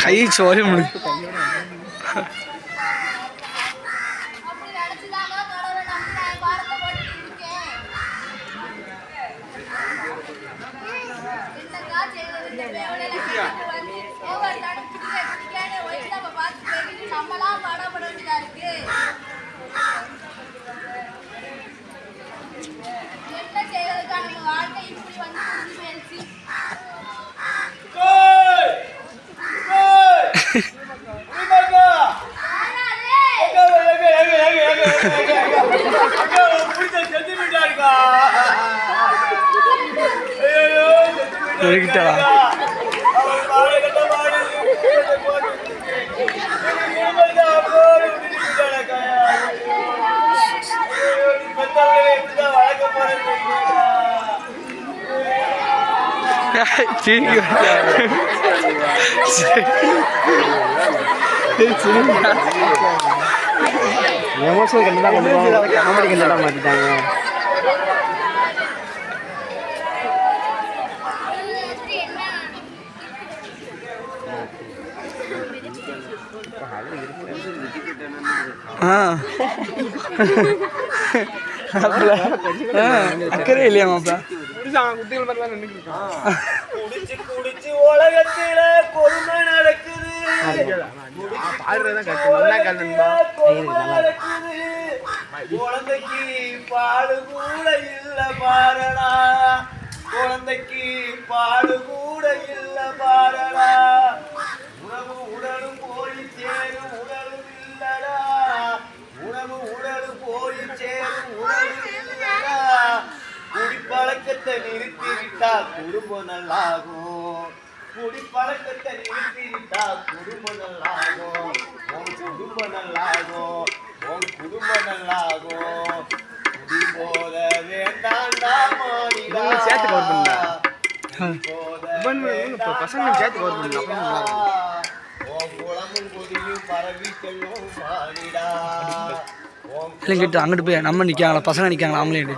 கை சோழி முடி அப்படி நினைச்சுதாங்க கடவுளை நம்பி நான் 여기 있잖아. எமோஷனல் கண்டு தான் கொண்டு போவாங்க காமெடி கண்டு தான் மாற்றிட்டாங்க ஆ மாப்பிள. ஆ, அக்கறை இல்லையா மாப்பிள குடிச்சு குடிச்சு உலகத்தில கொடுமை நடக்குது குழந்தைக்கு பாடு கூட இல்ல பாரடா குழந்தைக்கு பாடு குடிப்பழக்கத்தை நிறுத்தி விட்டா குடும்பம் நல்லாகும் குடிப்பழக்கத்தை நிறுத்தி விட்டா குடும்பம் நல்லாகும் உன் குடும்பம் நல்லாகும் உன் குடும்பம் நல்லாகும் குடி போத வேண்டாண்டா சேர்த்து. குடி இவன் இப்ப பசங்களை சேர்த்து cover பண்ணு, குளமும் பரவி செல்லும் அங்கிட்டு போய் நம்ம நிற்காங்களா பசங்க நிற்காங்களா அவங்களே